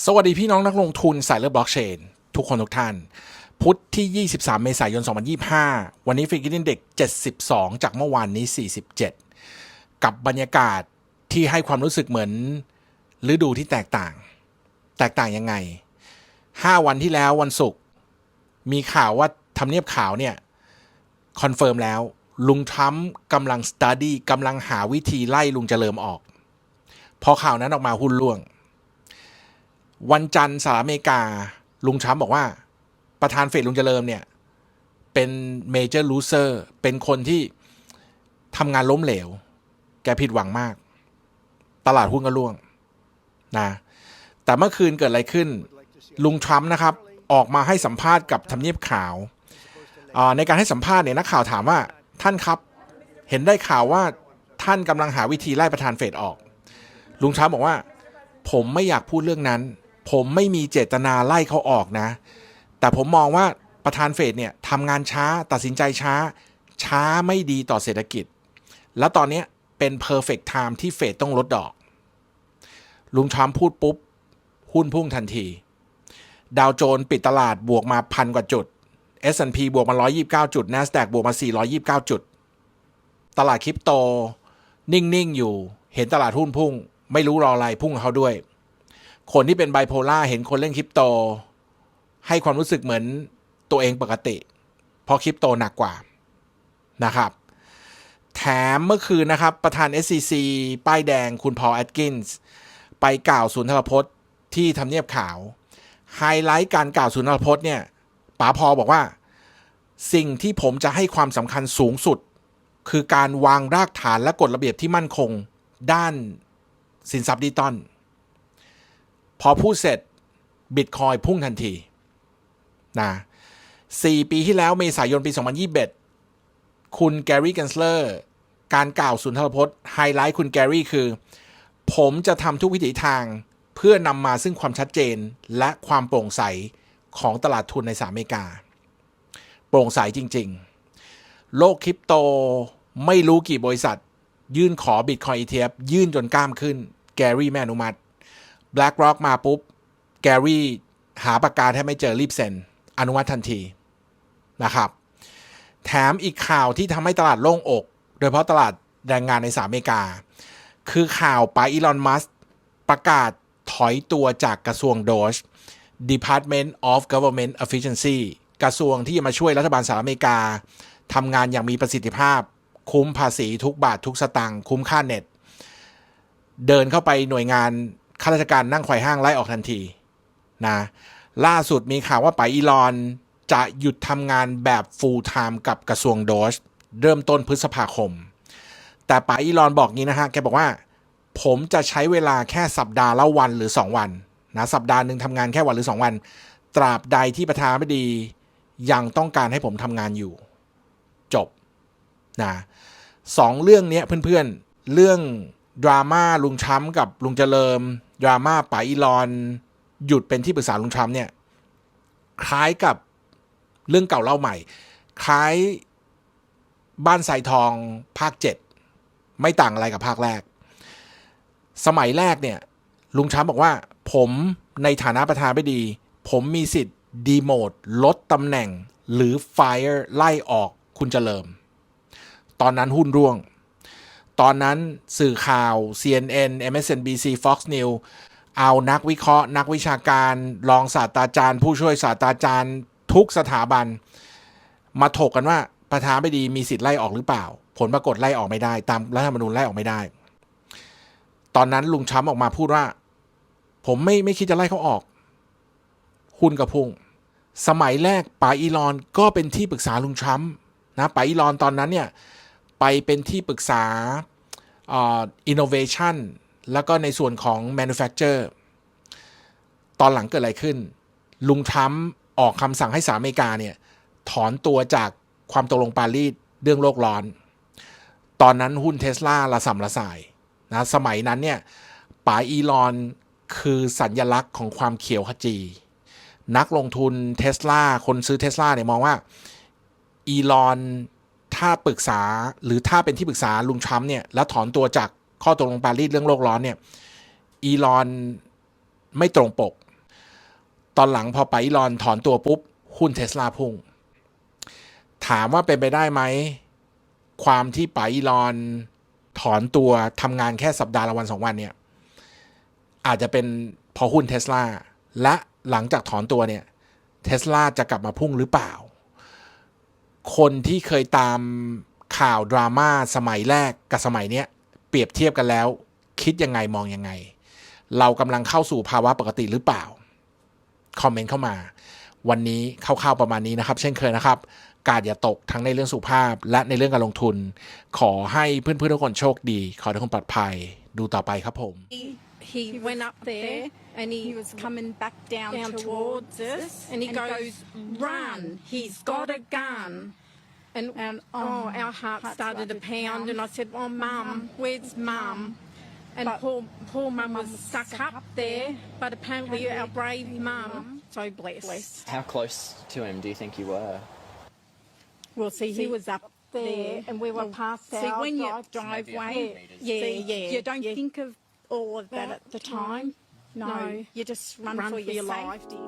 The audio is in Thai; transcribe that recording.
สวัสดีพี่น้องนักลงทุนสายเลือดบล็อกเชน ทุกคนทุกท่าน พุธที่ 23 เมษายน 2025 วันนี้ฟิกินเด็ก 72 จากเมื่อวานนี้ 47 กับบรรยากาศที่ให้ความรู้สึกเหมือนฤดูที่แตกต่าง แตกต่างยังไง 5 วันที่แล้ววันศุกร์มีข่าวว่าทำเนียบขาวเนี่ย คอนเฟิร์มแล้ว ลุงทรัมป์กำลังสต u ดี้กำลังหาวิธีไล่ลุงเจริญออก พอข่าวนั้นออกมาหุ้นร่วง วันจันทร์สหรัฐอเมริกา ลุงทรัมบอกว่า ประธานเฟดลุงเจริญเนี่ย เป็นเมเจอร์ลูเซอร์เป็นคนที่ทำงานล้มเหลว แกผิดหวังมาก ตลาดหุ้นก็ร่วงนะแต่เมื่อคืนเกิดอะไรขึ้น ลุงทรัมป์นะครับ ออกมาให้สัมภาษณ์กับทำเนียบขาว ในการให้สัมภาษณ์เนี่ยนักข่าวถามว่าท่านครับ เห็นได้ข่าวว่าท่านกำลังหาวิธีไล่ประธานเฟดออก ลุงทรัมป์บอกว่า ผมไม่อยากพูดเรื่องนั้น ผมไม่มีเจตนาไล่เขาออกนะ แต่ผมมองว่าประธานเฟดเนี่ยทำงานช้าตัดสินใจช้า ช้าไม่ดีต่อเศรษฐกิจ แล้วตอนนี้เป็น perfect time ที่เฟดต้องลดดอก ลุงทรัมพูดปุ๊บ หุ้นพุ่งทันที ดาวโจนส์ปิดตลาดบวกมาพันกว่าจุด S&P บวกมา 129 จุด NASDAQ บวกมา 429 จุด ตลาดคริปโต นิ่ง ๆ อยู่ เห็นตลาดหุ้นพุ่ง ไม่รู้รออะไรพุ่งเขาด้วย คนที่เป็นไบโพล่าเห็นคนเล่นคริปโต ให้ความรู้สึกเหมือนตัวเองปกติ เพราะคริปโตหนักกว่านะครับ แถมเมื่อคืนนะครับ ประธาน SCC ป้ายแดงคุณพอลแอดกินส์ไปกล่าวสุนทรพจน์ที่ทำเนียบขาว ไฮไลท์การกล่าวสุนทรพจน์เนี่ยป๋าพอบอกว่า สิ่งที่ผมจะให้ความสำคัญสูงสุด คือการวางรากฐานและกฎระเบียบที่มั่นคง ด้านสินทรัพย์ดิจิตอล พอพูดเสร็จบิตคอยพุ่งทันทีนะสี่ปีที่แล้วเมษายนปี 2021 คุณแกรี่กันสเลอร์การกล่าวสุนทรพจน์ไฮไลท์คุณแกรี่คือ ผมจะทำทุกวิถีทางเพื่อนำมาซึ่งความชัดเจนและความโปร่งใสของตลาดทุนในสหรัฐอเมริกา โปร่งใสจริง ๆ โลกคริปโตไม่รู้กี่บริษัท ยื่นขอบิตคอย ETF ยื่นจนกล้ามขึ้น แกรี่ไม่อนุมัติ BlackRock มาปุ๊บ แกรี่หาปากกาแทบไม่เจอรีบเซ็น อนุมัติทันทีนะครับ แถมอีกข่าวที่ทำให้ตลาดโล่งอก โดยเฉพาะตลาดแรงงานในสหรัฐอเมริกา คือข่าวไปอีลอนมัสประกาศถอยตัวจากกระทรวงโดช Department of Government Efficiency กระทรวงที่จะมาช่วยรัฐบาลสหรัฐอเมริกาทำงานอย่างมีประสิทธิภาพ คุ้มภาษีทุกบาททุกสตางค์คุ้มค่าเน็ต เดินเข้าไปหน่วยงาน ข้าราชการนั่งไขว่ห้างไล่ออกทันทีนะล่าสุดมีข่าวว่าไปอีลอนจะหยุดทำงานแบบ full time กับกระทรวงโดชเริ่มต้นพฤษภาคม แต่ป๋าอีลอนบอกงี้นะฮะ แกบอกว่า ผมจะใช้เวลาแค่สัปดาห์ละวันหรือ 2 วันนะสัปดาห์หนึ่งทำงานแค่วันหรือ 2 วัน ตราบใดที่ประธานาธิบดียังต้องการให้ผมทำงานอยู่ จบนะสองเรื่องนี้เพื่อนๆเรื่องดราม่าลุงทรัมป์กับลุงเจริญ ดราม่าป๋าอีลอน หยุดเป็นที่ปรึกษาลุงทรัมป์เนี่ย คล้ายกับเรื่องเก่าเล่าใหม่ คล้ายบ้านสายทองภาคเจ็ดไม่ต่างอะไรกับภาคแรก สมัยแรกเนี่ย ลุงช้ำบอกว่า ผมในฐานะประธานาธิบดี ผมมีสิทธิ์ดีโมดลดตำแหน่ง หรือ fire ไล่ออกคุณเจริญ ตอนนั้นหุ้นร่วง ตอนนั้นสื่อข่าว CNN MSNBC Fox News เอานักวิเคราะห์ นักวิชาการรองศาสตราจารย์ ผู้ช่วยศาสตราจารย์ทุกสถาบัน มาถกกันว่าประธานาธิบดีมีสิทธิ์ไล่ออกหรือเปล่า ผลปรากฏไล่ออกไม่ได้ ตามรัฐธรรมนูญไล่ออกไม่ได้ ตอนนั้นลุงช้ำออกมาพูดว่า ผมไม่ไม่คิดจะไล่เขาออกหุ้นกระพุ่ง สมัยแรกป๋าอีลอนก็เป็นที่ปรึกษาลุงทรัมป์นะป๋าอีลอนตอนนั้นเนี่ย ไปเป็นที่ปรึกษาอินโนเวชันแล้วก็ในส่วนของ manufacture ตอนหลังเกิดอะไรขึ้น ลุงทรัมป์ออกคำสั่งให้สหรัฐอเมริกาเนี่ยถอนตัวจากความตกลงปารีสเรื่องโลกร้อน ตอนนั้นหุ้นเทสลาละสัมละสายนะสมัยนั้นเนี่ยป๋าอีลอนคือสัญญลักษณ์ของความเขียวขจี นักลงทุนเทสลาคนซื้อเทสลาเนี่ยมองว่าอีลอน ถ้าปรึกษาหรือถ้าเป็นที่ปรึกษาลุงทรัมป์เนี่ยแล้วถอนตัวจากข้อตกลงปารีสเรื่องโลกร้อนเนี่ยอีลอนไม่ตรงปก ตอนหลังพอไปอีลอนถอนตัวปุ๊บ หุ้นเทสลาพุ่ง ถามว่าเป็นไปได้ไหม ความที่ไปอีลอนถอนตัวทำงานแค่สัปดาห์ละวันสองวันเนี่ยอาจจะเป็นพอหุ้นเทสลาและหลังจากถอนตัวเนี่ยเทสลาจะกลับมาพุ่งหรือเปล่า คนที่เคยตามข่าวดราม่าสมัยแรกกับสมัยเนี้ยเปรียบเทียบกันแล้ว คิดยังไงมองยังไง เรากำลังเข้าสู่ภาวะปกติหรือเปล่า คอมเมนต์เข้ามา วันนี้คร่าวๆประมาณนี้นะครับ เช่นเคยนะครับ การอย่าตกทั้งในเรื่องสุขภาพ และในเรื่องการลงทุน ขอให้เพื่อนๆทุกคนโชคดี ขอให้ทุกคนปลอดภัย ดูต่อไปครับผม He, he, He went was up there and he, He was coming back down, down towards us, and he goes, run, he's got a gun. And, And, oh, oh, our heart heart started to started to pound, pound. and I said, "Oh, uh-huh. mum, where's uh-huh. mum?" And But poor, poor mum mum was was stuck stuck up up there, there. but apparently Apparently our brave brave mum, mum, so blessed. blessed. How close to him do you think you were? Well, see, He was up there, there, and we were Well, past see, our when you drive- driveway, Maybe yeah, yeah, You don't yeah. think of all of that That at the time. time. No, No. you just run, run for, for your your safety.